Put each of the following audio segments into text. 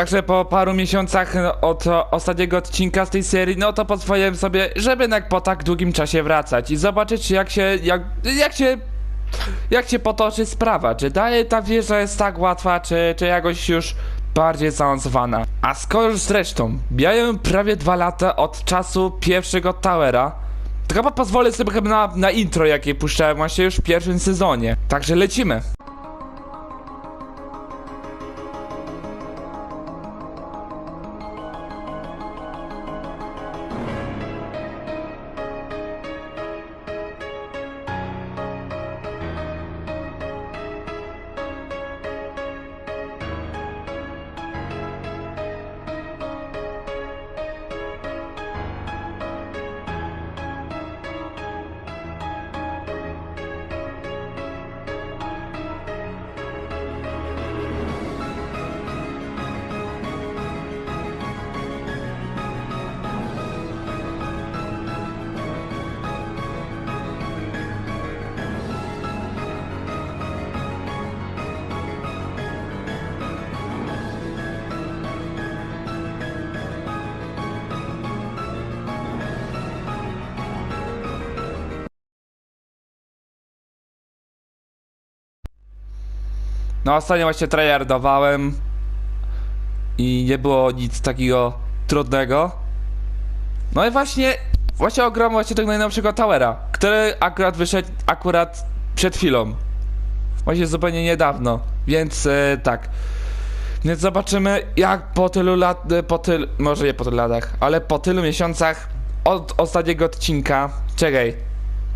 Także po paru miesiącach od ostatniego odcinka z tej serii, no to pozwoliłem sobie, żeby jednak po tak długim czasie wracać i zobaczyć jak się, jak, jak się, jak się potoczy sprawa, czy dalej ta wieża jest tak łatwa, czy, czy jakoś już bardziej zaawansowana. A skoro już zresztą, miałem prawie dwa lata od czasu pierwszego Towera, to chyba pozwolę sobie chyba na, na intro, jakie puszczałem właśnie już w pierwszym sezonie. Także lecimy. No ostatnio właśnie tryhardowałem i nie było nic takiego trudnego. No i właśnie, właśnie ogram właśnie tego najnowszego Towera, który akurat wyszedł akurat przed chwilą. Właśnie zupełnie niedawno, więc e, tak. Więc zobaczymy jak po tylu lat, e, po tylu, może nie po tylu latach, ale po tylu miesiącach od ostatniego odcinka, czekaj,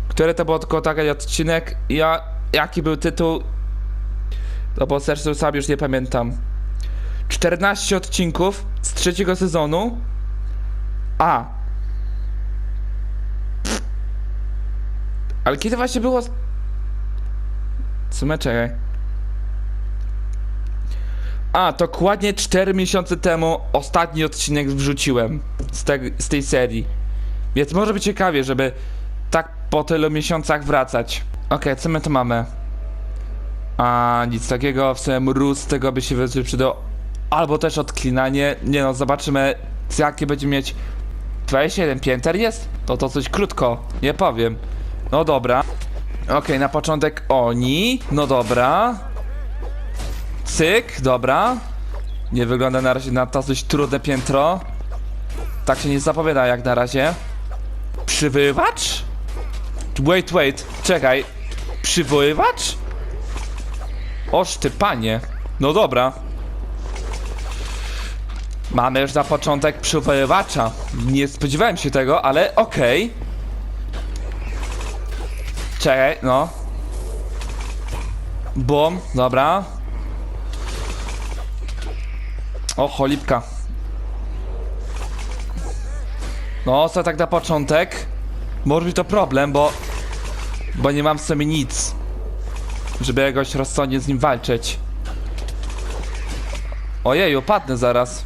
który to był tylko taki odcinek, ja, jaki był tytuł, no bo sercu sam już nie pamiętam. 14 odcinków z trzeciego sezonu. A. Pff. Ale kiedy właśnie było... W sumie czekaj. A, dokładnie 4 miesiące temu ostatni odcinek wrzuciłem z, te, z tej serii. Więc może być ciekawie, żeby tak po tylu miesiącach wracać. Okej, co my tu mamy? A nic takiego, w sumie mróz tego by się przydał. Albo też odklinanie. Nie no, zobaczymy jakie będzie mieć 27 pięter jest? To to coś krótko, nie powiem. No dobra. Okej, na początek oni. No dobra. Cyk, dobra. Nie wygląda na razie na dość trudne piętro. Tak się nie zapowiada jak na razie. Przywoływacz? Wait, wait, czekaj. Przywoływacz? Oż ty panie. No dobra. Mamy już na początek przywoływacza. Nie spodziewałem się tego, ale okej. Czekaj, no. Bum, dobra. O, cholipka. No, co tak na początek? Może być to problem, bo... Bo nie mam w sobie nic żeby jakoś rozsądnie z nim walczyć. Ojej, opadnę zaraz.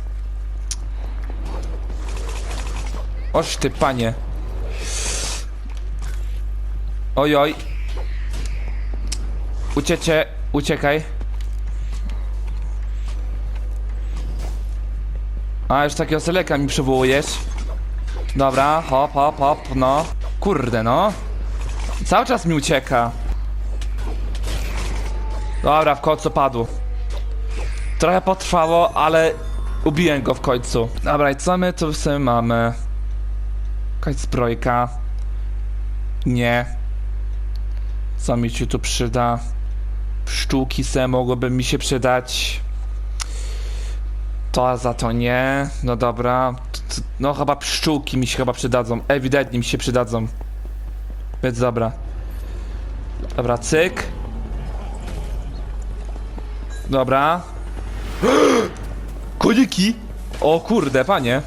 Oż ty, panie. Ojoj. Uciecie, uciekaj. A, już takiego seleka mi przywołujesz. Dobra, hop, hop, hop, no. Kurde, no. Cały czas mi ucieka. Dobra, w końcu padł. Trochę potrwało, ale ubiłem go w końcu. Dobra, i co my tu sobie mamy? Jakaś zbrojka. Nie. Co mi się tu przyda? Pszczółki se mogłyby mi się przydać. To za to nie. No dobra. No chyba pszczółki mi się chyba przydadzą. Ewidentnie mi się przydadzą. Więc dobra. Dobra, cyk. Dobra. Koniki! O kurde, panie.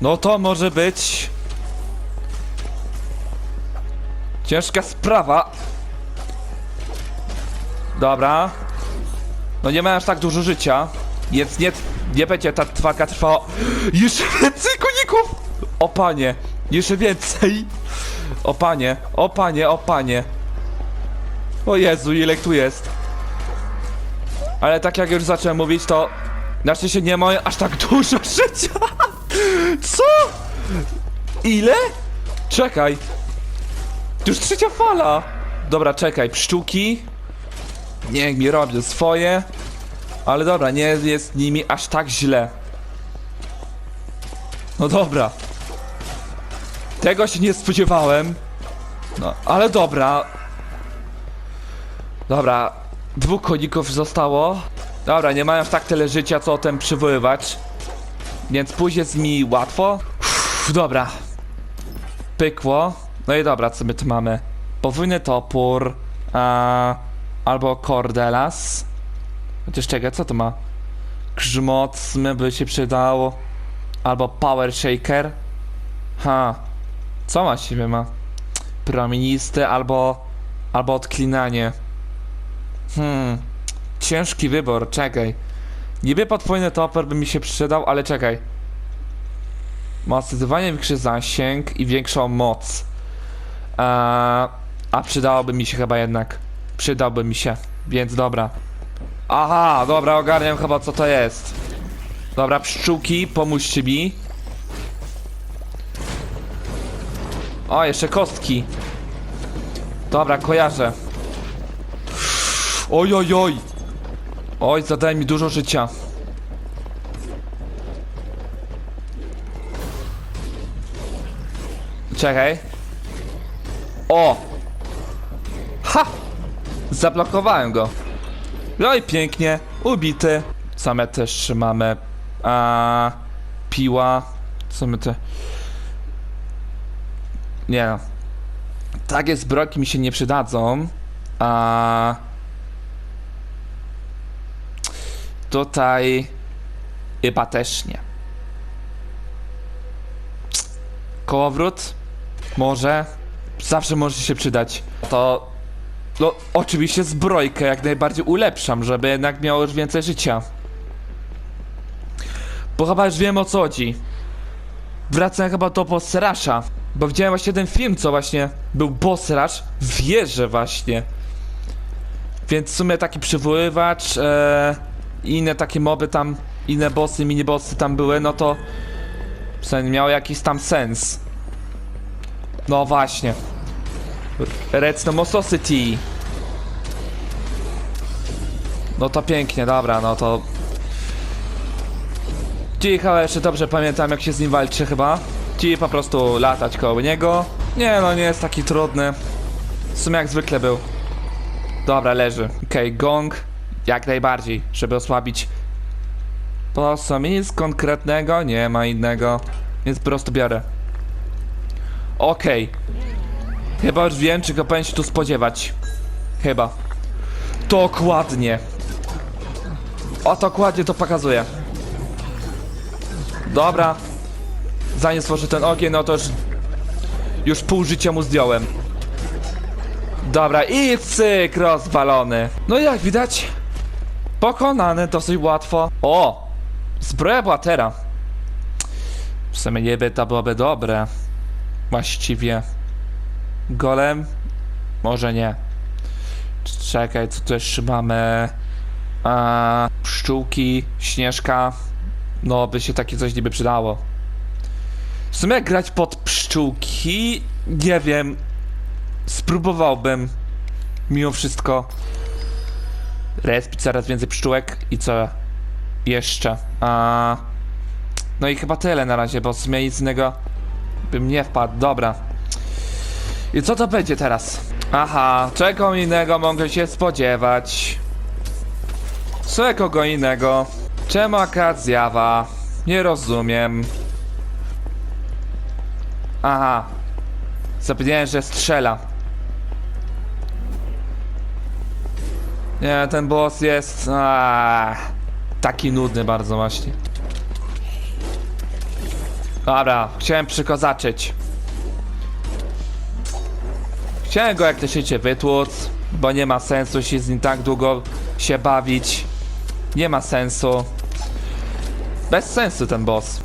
No to może być... Ciężka sprawa. Dobra. No nie ma aż tak dużo życia. Więc nie, nie będzie ta trwaka trwała. Jeszcze więcej koników! O panie. Jeszcze więcej. O panie, o panie, o panie. O Jezu, ile tu jest. Ale tak jak już zacząłem mówić, to Na szczęście nie mają aż tak dużo życia. Co? Ile? Czekaj. To już trzecia fala. Dobra, czekaj, pszczółki. Niech mi robią swoje. Ale dobra, nie jest nimi aż tak źle. No dobra. Tego się nie spodziewałem. No, ale dobra. Dobra, dwóch koników zostało. Dobra, nie mają tak tyle życia, co ten przywoływacz. Więc pójść jest mi łatwo. Uff, dobra. Pykło. No i dobra, co my tu mamy? Podwójny topór. A, albo kordelas. Chociaż czekaj, co to ma? Grzmot by się przydało. Albo power shaker. Ha. Co ma siebie ma? Promienisty albo... Albo odklinanie. Hmm. Ciężki wybór, czekaj. Niby podwójny topor by mi się przydał, ale czekaj. Ma zdecydowanie większy zasięg i większą moc. Eee, a przydałoby mi się chyba jednak. Przydałby mi się, więc dobra. Aha, dobra, ogarniam chyba co to jest. Dobra, pszczółki, pomóżcie mi. O, jeszcze kostki. Dobra, kojarzę. Oj, oj, oj. Oj, zadaje mi dużo życia. Czekaj. O! Ha! Zablokowałem go. No i pięknie, ubity. My też mamy? A, piła. Co my te... Nie. Takie zbrojki mi się nie przydadzą. A... Tutaj... Chyba też nie. Kołowrót? Może. Zawsze może się przydać. To... No, oczywiście zbrojkę jak najbardziej ulepszam, żeby jednak miało już więcej życia. Bo chyba już wiem o co chodzi. Wracam chyba do Boss Rusha. Bo widziałem właśnie ten film, co właśnie był Boss Rush w wieży właśnie. Więc w sumie taki przywoływacz e, i inne takie moby tam, inne bossy, minibossy tam były, no to sensie miało jakiś tam sens. No właśnie. Redstone Society. No to pięknie, dobra, no to... Ci chyba jeszcze dobrze pamiętam jak się z nim walczy chyba. Ci po prostu latać koło niego. Nie no, nie jest taki trudny. W sumie jak zwykle był. Dobra, leży. Okej, gong. Jak najbardziej, żeby osłabić. Po co nic konkretnego? Nie ma innego. Więc po prostu biorę. Okej. Chyba już wiem, czego powinien się tu spodziewać. Chyba. Dokładnie. O, dokładnie to pokazuje. Dobra. Zanim stworzy ten ogień, no to już... Już pół życia mu zdjąłem. Dobra, i cyk, rozwalony. No i jak widać, pokonany dosyć łatwo. O! Zbroja bohatera. W sumie niby to byłoby dobre. Właściwie. Golem? Może nie. Czekaj, co tu jeszcze mamy? A, pszczółki, śnieżka. No, by się takie coś niby przydało. W sumie grać pod pszczółki, nie wiem. Spróbowałbym. Mimo wszystko. Respić coraz więcej pszczółek i co jeszcze? A, no i chyba tyle na razie, bo w sumie nic innego bym nie wpadł. Dobra. I co to będzie teraz? Aha, czego innego mogę się spodziewać? Co kogo innego? Czemu akurat zjawa? Nie rozumiem. Aha. Zapomniałem, że strzela. Nie, ten boss jest... Aaaa, taki nudny bardzo właśnie. Dobra, chciałem przykozaczyć. Chciałem go jak najszybciej wytłuc, bo nie ma sensu się z nim tak długo się bawić. Nie ma sensu. Bez sensu ten boss.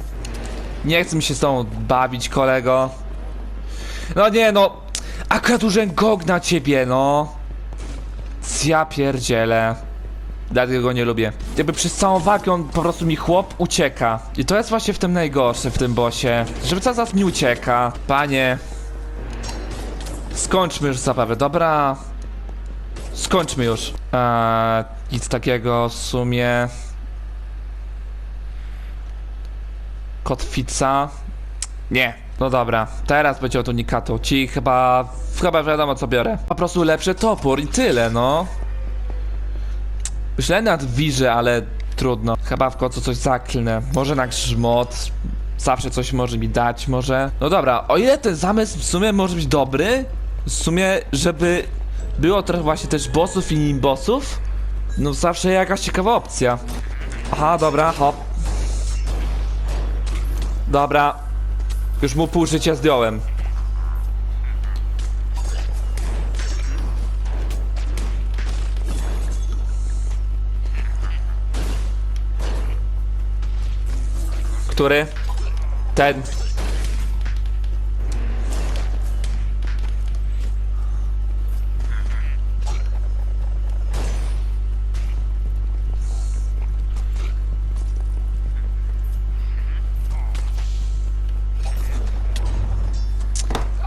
Nie chcę mi się z tą bawić, kolego. No nie no, akurat użyłem gog na ciebie, no. Ja pierdzielę. Dlatego go nie lubię. Jakby przez całą walkę on po prostu mi chłop ucieka. I to jest właśnie w tym najgorsze w tym bosie. Żeby cały czas mi ucieka. Panie. Skończmy już zabawę, dobra. Skończmy już. Eee, nic takiego w sumie. Kotwica. Nie. No dobra, teraz będzie od unikatu. Ci chyba. Chyba wiadomo co biorę. Po prostu lepszy topór i tyle, no. Myślałem nad wirze, ale trudno. Chyba w końcu coś zaklnę. Może na grzmot. Zawsze coś może mi dać, może. No dobra, o ile ten zamysł w sumie może być dobry, w sumie, żeby było trochę właśnie też bossów i nimbossów, no zawsze jakaś ciekawa opcja. Aha, dobra, hop. Dobra. Już mu pół życia zdjąłem. Który? Ten.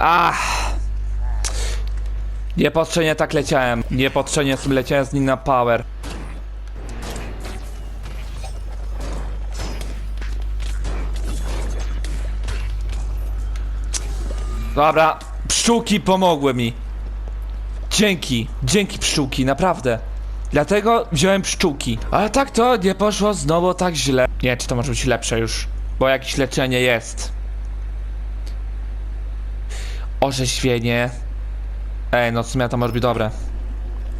Ach. Niepotrzebnie tak leciałem. Niepotrzebnie leciałem z nim na power. Dobra, pszczółki pomogły mi. Dzięki, dzięki pszczółki, naprawdę. Dlatego wziąłem pszczółki. Ale tak to nie poszło znowu tak źle. Nie, czy to może być lepsze już? Bo jakieś leczenie jest. Orzeźwienie. Ej, no w sumie to może być dobre.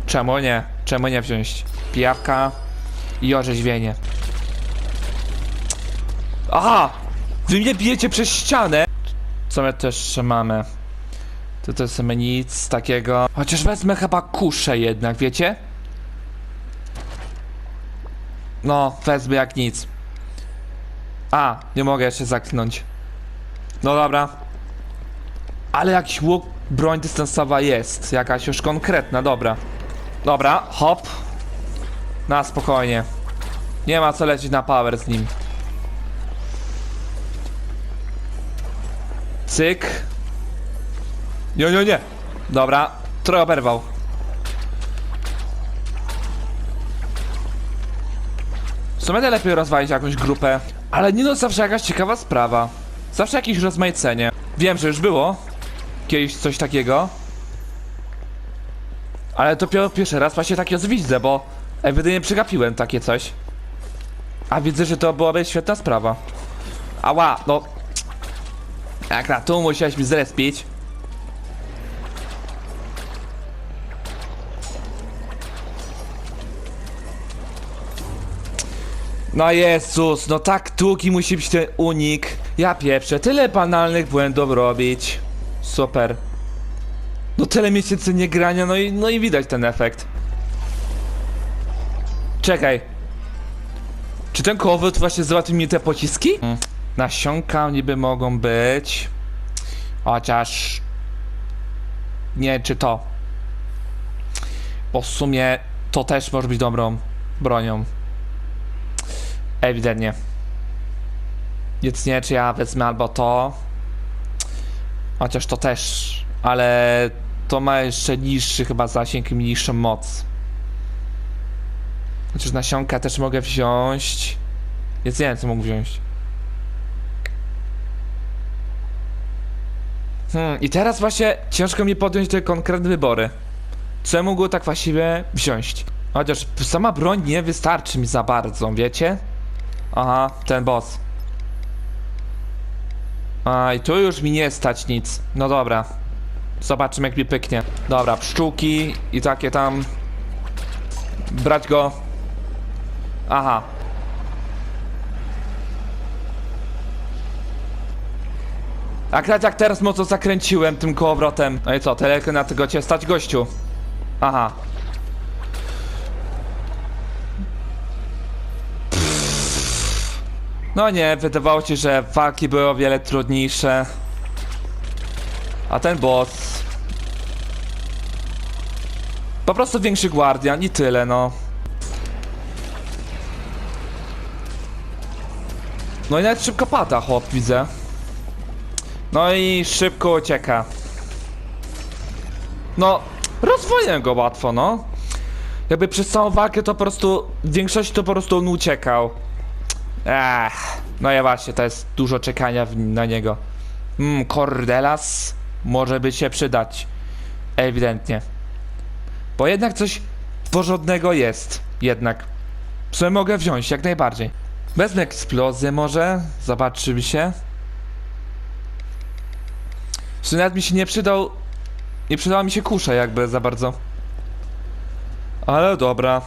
Czemu nie? Czemu nie wziąć? Pijawka i orzeźwienie. Aha! Wy mnie bijecie przez ścianę! Co my też jeszcze mamy? To to jest nic takiego. Chociaż wezmę chyba kuszę jednak, wiecie? No, wezmę jak nic. A, nie mogę jeszcze zaknąć. No dobra. Ale jakiś łuk, broń dystansowa jest. Jakaś już konkretna, dobra. Dobra, hop. Na spokojnie. Nie ma co lecieć na power z nim. Cyk. Nie, nie, nie. Dobra, trochę oberwał. W sumie lepiej rozwalić jakąś grupę. Ale nie no, zawsze jakaś ciekawa sprawa. Zawsze jakieś rozmaicenie. Wiem, że już było kiedyś coś takiego. Ale to pierwszy raz właśnie takie widzę, bo ewidentnie przegapiłem takie coś. A widzę, że to byłaby świetna sprawa. Ała, no. Jak na tu musiałeś mi zrespić. No Jezus, no tak długi musi być ten unik. Ja pieprzę, tyle banalnych błędów robić. Super. No tyle miesięcy nie grania, no i, no i widać ten efekt. Czekaj. Czy ten kołowrót właśnie załatwi mi te pociski? Hmm. Nasionka niby mogą być. Chociaż... Nie, czy to. Bo w sumie to też może być dobrą bronią. Ewidentnie. Więc nie, czy ja wezmę albo to. Chociaż to też. Ale to ma jeszcze niższy chyba zasięg i mniejszą moc. Chociaż nasionka też mogę wziąć. Więc nie wiem, co mógł wziąć. Hmm, i teraz właśnie ciężko mi podjąć te konkretne wybory. Co mógł tak właściwie wziąć? Chociaż sama broń nie wystarczy mi za bardzo, wiecie? Aha, ten boss. A i tu już mi nie stać nic. No dobra. Zobaczymy jak mi pyknie. Dobra, pszczółki i takie tam. Brać go. Aha. Akurat jak teraz mocno zakręciłem tym kołowrotem. No i co, tyle na tego cię stać gościu. Aha. No nie, wydawało ci, że walki były o wiele trudniejsze. A ten boss... Po prostu większy guardian i tyle, no. No i nawet szybko pada chłop, widzę. No i szybko ucieka. No, rozwojem go łatwo, no. Jakby przez całą walkę to po prostu, w większości to po prostu on uciekał. Ech, no ja właśnie, to jest dużo czekania w, na niego. Mmm, Cordelas może by się przydać. Ewidentnie. Bo jednak coś porządnego jest. Jednak. Sumie mogę wziąć, jak najbardziej. Wezmę eksplozję może. Zobaczymy się. Sumie nawet mi się nie przydał... Nie przydała mi się kusza jakby za bardzo. Ale dobra.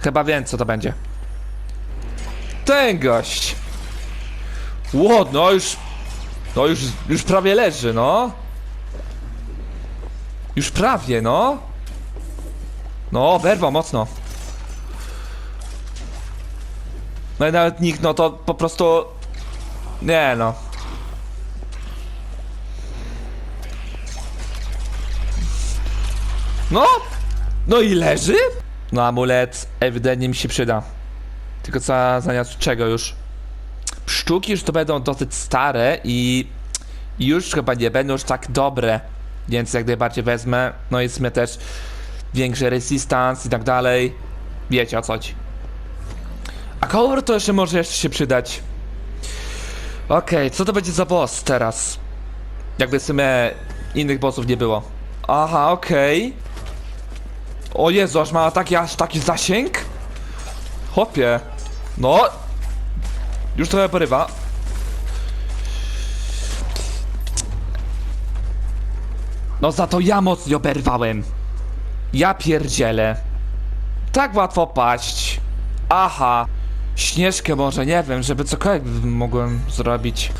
Chyba wiem co to będzie. Ten gość. No już... No już, już prawie leży, no. Już prawie, no. No, berwa mocno. No i nawet nikt, no to po prostu... Nie no. No! No i leży? No amulet ewidentnie mi się przyda. Tylko co zamiast czego już? Sztuki już to będą dosyć stare i już chyba nie będą już tak dobre. Więc jak najbardziej wezmę. No i w też większy resistance i tak dalej. Wiecie o co chodzi. A kolor to jeszcze może jeszcze się przydać. Okej, co to będzie za boss teraz? Jakby w sumie innych bossów nie było. Aha, okej. O Jezu, aż ma taki, aż taki zasięg? Hopie. No. Już trochę porywa. No za to ja mocno oberwałem. Ja pierdzielę. Tak łatwo paść. Aha. Śnieżkę może, nie wiem, żeby cokolwiek mogłem zrobić.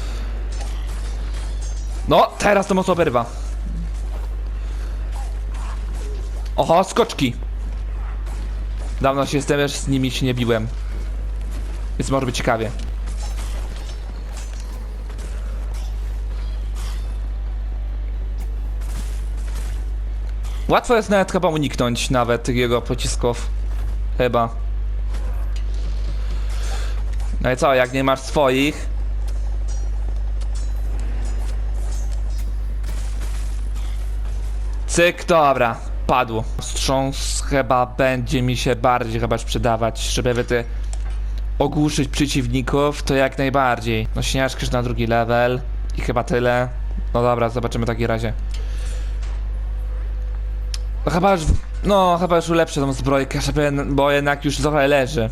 No, teraz to mocno oberwa. Oho, skoczki. Dawno się też z nimi się nie biłem. Więc może być ciekawie. Łatwo jest nawet chyba uniknąć nawet jego pocisków. Chyba. No i co, jak nie masz swoich? Cyk, dobra, padł. Wstrząs chyba będzie mi się bardziej chyba sprzedawać, żeby ty ogłuszyć przeciwników, to jak najbardziej. No śniaczka już na drugi level i chyba tyle. No dobra, zobaczymy w takim razie. No chyba już, no chyba już ulepszę tą zbrojkę, żeby, bo jednak już trochę leży.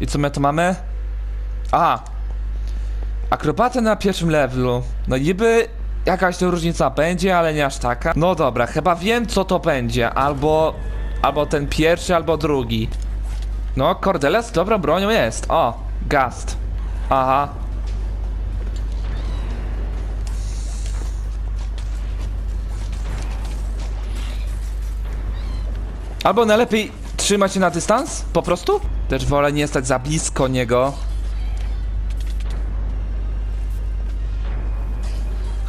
I co my tu mamy? Aha. Akrobatę na pierwszym levelu. No niby jakaś różnica będzie, ale nie aż taka. No dobra, chyba wiem co to będzie. Albo, albo ten pierwszy, albo drugi. No, Cordeles dobrą bronią jest. O, Gast. Aha. Albo najlepiej trzymać się na dystans? Po prostu? Też wolę nie stać za blisko niego.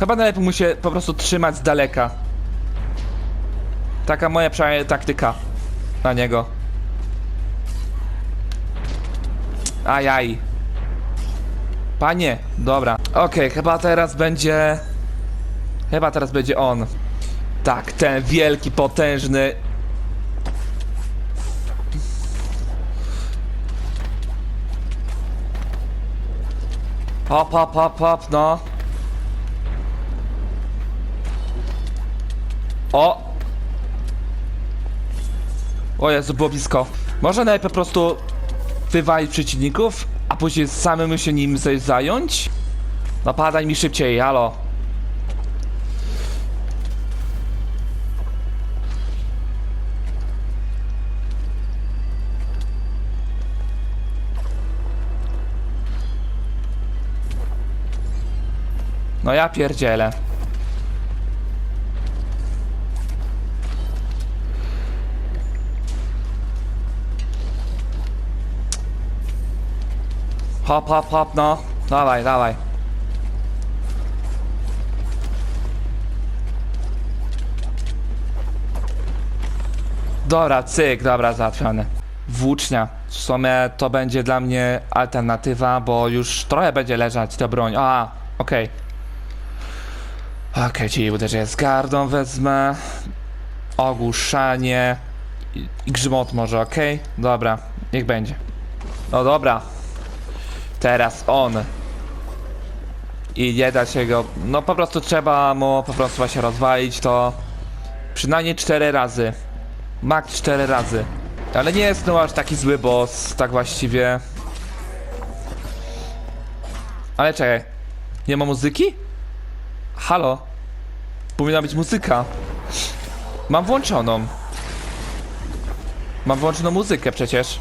Chyba najlepiej mu się po prostu trzymać z daleka. Taka moja przynajmniej taktyka na niego. Ajaj. Panie, dobra. Okej, chyba teraz będzie... Chyba teraz będzie on. Tak, ten wielki, potężny... Hop, hop, hop, hop, no. O! O Jezu, było blisko. Może najpierw po prostu wywalić przeciwników, a później samemu się nim zająć? Napadaj mi szybciej, halo. No ja pierdzielę. Hop, hop, hop, no. Dawaj, dawaj. Dobra, cyk, dobra, załatwione. Włócznia. W sumie to będzie dla mnie alternatywa, bo już trochę będzie leżać ta broń. A, okej. Okej, czyli uderzenie z gardą wezmę. Ogłuszanie. I, grzmot może, okej? Dobra, niech będzie. No dobra. Teraz on. I nie da się go. No po prostu trzeba mu po prostu właśnie rozwalić to. Przynajmniej 4 razy. Max 4 razy. Ale nie jest no aż taki zły boss, tak właściwie. Ale czekaj. Nie ma muzyki? Halo? Powinna być muzyka. Mam włączoną. Mam włączoną muzykę przecież.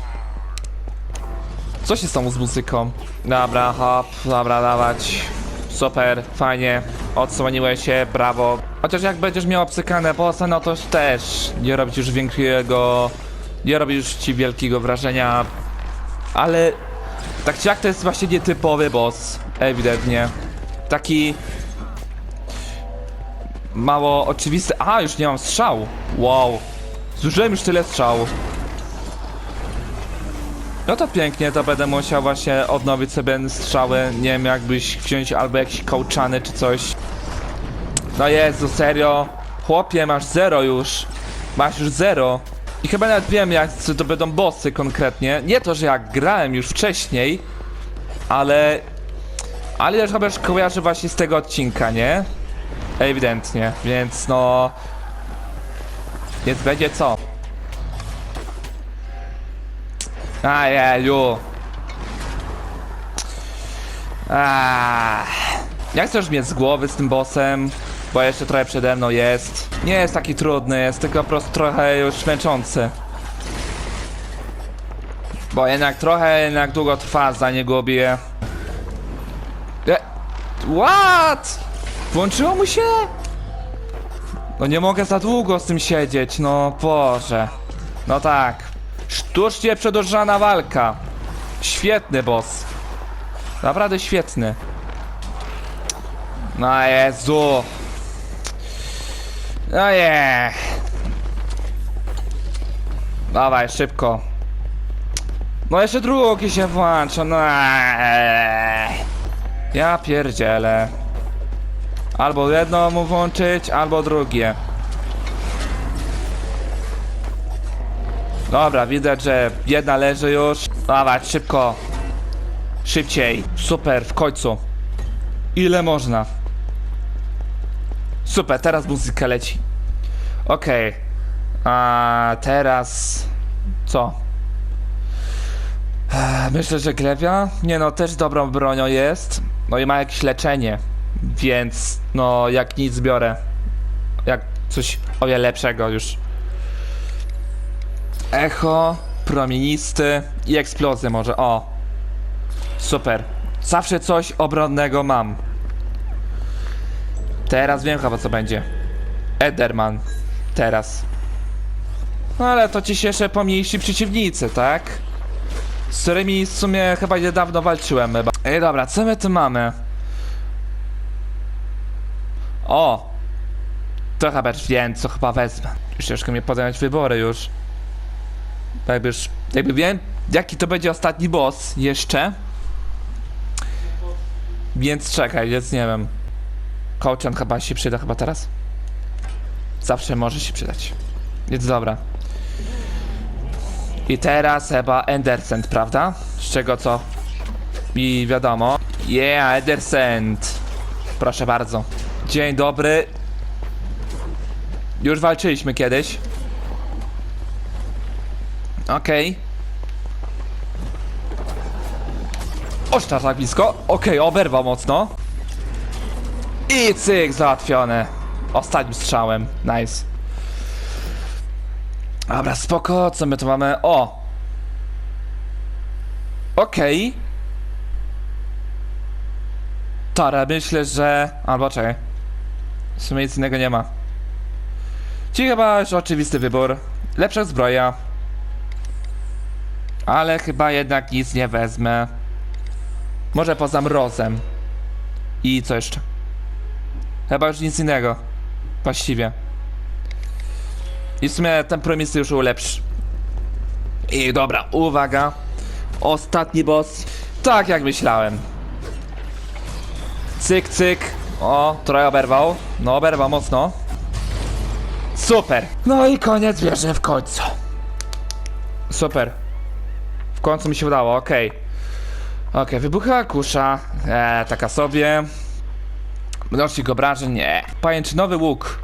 Co się stało z muzyką? Dobra, hop, dobra, dawać. Super, fajnie. Odsłoniłeś się, brawo. Chociaż jak będziesz miał obcykane bossa, no to też nie robić już większego... Nie robi już ci wielkiego wrażenia. Ale... Tak czy jak to jest właśnie nietypowy boss. Ewidentnie. Taki... Mało oczywisty. A, już nie mam strzału. Wow. Zużyłem już tyle strzału. No to pięknie, to będę musiał właśnie odnowić sobie strzały. Nie wiem, jakbyś wziąć albo jakiś kołczany czy coś. No Jezu, serio? Chłopie, masz zero już. Masz już zero. I chyba nawet wiem, jak to będą bossy konkretnie. Nie to, że jak grałem już wcześniej, ale... Ale już chyba już kojarzę właśnie z tego odcinka, nie? Ewidentnie, więc no... Więc będzie co? Ajeju. Aaaa. Jak chcesz mieć z głowy z tym bossem? Bo jeszcze trochę przede mną jest. Nie jest taki trudny, jest tylko po prostu trochę już męczący. Bo jednak trochę jednak długo trwa zanim go obiję. E, What? Włączyło mu się? No nie mogę za długo z tym siedzieć, no Boże. No tak. Sztucznie przedłużana walka. Świetny boss. Naprawdę świetny. No Jezu. No je. Dawaj, szybko. No jeszcze drugi się włącza, no. Ja pierdzielę. Albo jedno mu włączyć, albo drugie. Dobra, widać, że jedna leży już. Dawaj, szybko. Szybciej. Super, w końcu. Ile można? Super, teraz muzyka leci. Okej. A teraz... Co? Myślę, że glewia? Nie no, też dobrą bronią jest. No i ma jakieś leczenie. Więc, no, jak nic biorę. Jak coś o wiele lepszego już. Echo, promienisty i eksplozję może, o. Super. Zawsze coś obronnego mam. Teraz wiem chyba co będzie. Ederman. Teraz. No ale to ci się jeszcze pomniejsi przeciwnicy, tak? Z którymi w sumie chyba niedawno walczyłem chyba. Ej dobra, co my tu mamy? O! To wiem, co chyba wezmę. Już ciężko mi podjąć wybory już. Jakby już, jakby wiem, jaki to będzie ostatni boss jeszcze. Więc czekaj, więc nie wiem. Kołczan chyba się przyda chyba teraz. Zawsze może się przydać. Więc dobra. I teraz chyba Endersend, prawda? Z czego co? I wiadomo. Yeah, Endersend. Proszę bardzo. Dzień dobry. Już walczyliśmy kiedyś. Okej. Oż tak blisko. Okej, oberwał mocno. I cyk, załatwione. Ostatnim strzałem. Nice. Dobra, spoko. Co my tu mamy? O! Okej. Tara, myślę, że... Albo czekaj. W sumie nic innego nie ma. Ci chyba oczywisty wybór. Lepsza zbroja. Ale chyba jednak nic nie wezmę. Może poza mrozem. I co jeszcze? Chyba już nic innego. Właściwie. I w sumie ten promisy już ulepszy. I dobra, uwaga. Ostatni boss. Tak jak myślałem. Cyk, cyk. O, trochę oberwał. No, oberwał mocno. Super. No i koniec wieży w końcu. Super. W końcu mi się udało, okej. Okej, wybuchła kusza. Eee, taka sobie. Mnożnik obrażeń? Nie. Pajęczynowy łuk.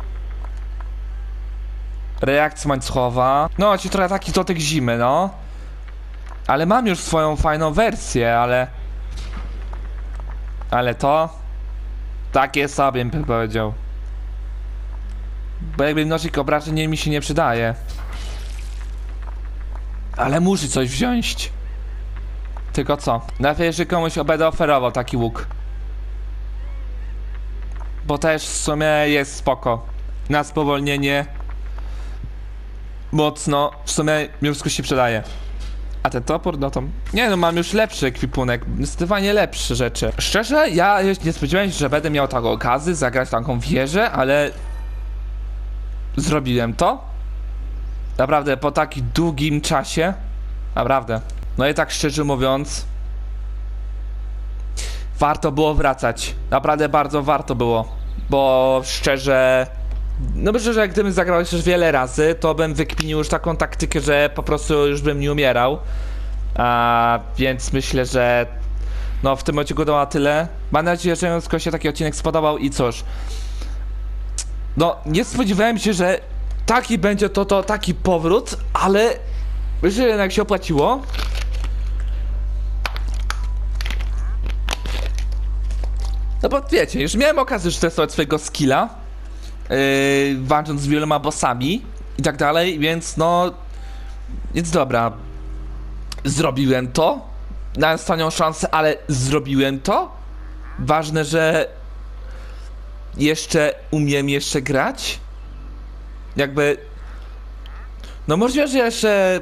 Reakcja łańcuchowa. No, ci trochę taki dotyk zimy, no. Ale mam już swoją fajną wersję, ale... Ale to... Takie sobie bym powiedział. Bo jakby mnożnik obrażeń nie, mi się nie przydaje. Ale muszę coś wziąć. Tylko co? Najpierw, że komuś będę oferował taki łuk. Bo też w sumie jest spoko. Na spowolnienie. Mocno. W sumie mi wszystko się przydaje. A ten topór, no to... Nie no, mam już lepszy ekwipunek. Zdecydowanie lepsze rzeczy. Szczerze, ja nie spodziewałem się, że będę miał taką okazję zagrać taką wieżę, ale... Zrobiłem to. Naprawdę, po takim długim czasie. Naprawdę. No i tak szczerze mówiąc... Warto było wracać. Naprawdę bardzo warto było. Bo szczerze... No myślę, że gdybym zagrał jeszcze wiele razy, to bym wykminił już taką taktykę, że po prostu już bym nie umierał. A, więc myślę, że no w tym odcinku to na tyle. Mam nadzieję, że się taki odcinek spodobał i cóż. No, nie spodziewałem się, że taki będzie to, to taki powrót, ale myślę, że jednak się opłaciło. No bo wiecie, już miałem okazję już testować swojego skilla, yy, walcząc z wieloma bossami i tak dalej, więc no... Więc dobra. Zrobiłem to. Na ostatnią szansę, ale zrobiłem to. Ważne, że jeszcze umiem jeszcze grać. Jakby... No możliwe, że jeszcze...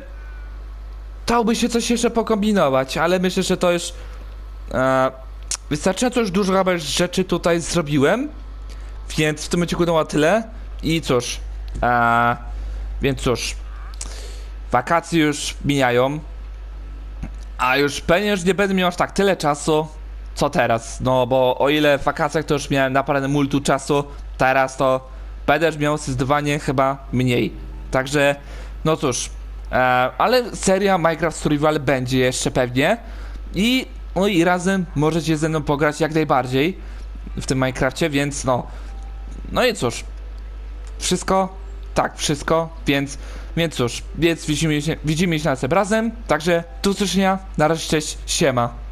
Dałoby się coś jeszcze pokombinować, ale myślę, że to już... E, wystarczająco już dużo rzeczy tutaj zrobiłem. Więc w tym odcinku na tyle. I cóż. E, więc cóż. Wakacje już mijają. A już pewnie nie będę miał aż tak tyle czasu. Co teraz? No bo o ile w wakacjach to już miałem naprawdę multu czasu, teraz to już miał zdecydowanie chyba mniej. Także, no cóż. E, ale seria Minecraft Survival będzie jeszcze pewnie. I, no i razem możecie ze mną pograć jak najbardziej w tym Minecrafcie, więc no. No i cóż. Wszystko? Tak, wszystko, więc, więc cóż, więc widzimy się, widzimy się następnym razem, także do usłyszenia, na razie, cześć, siema.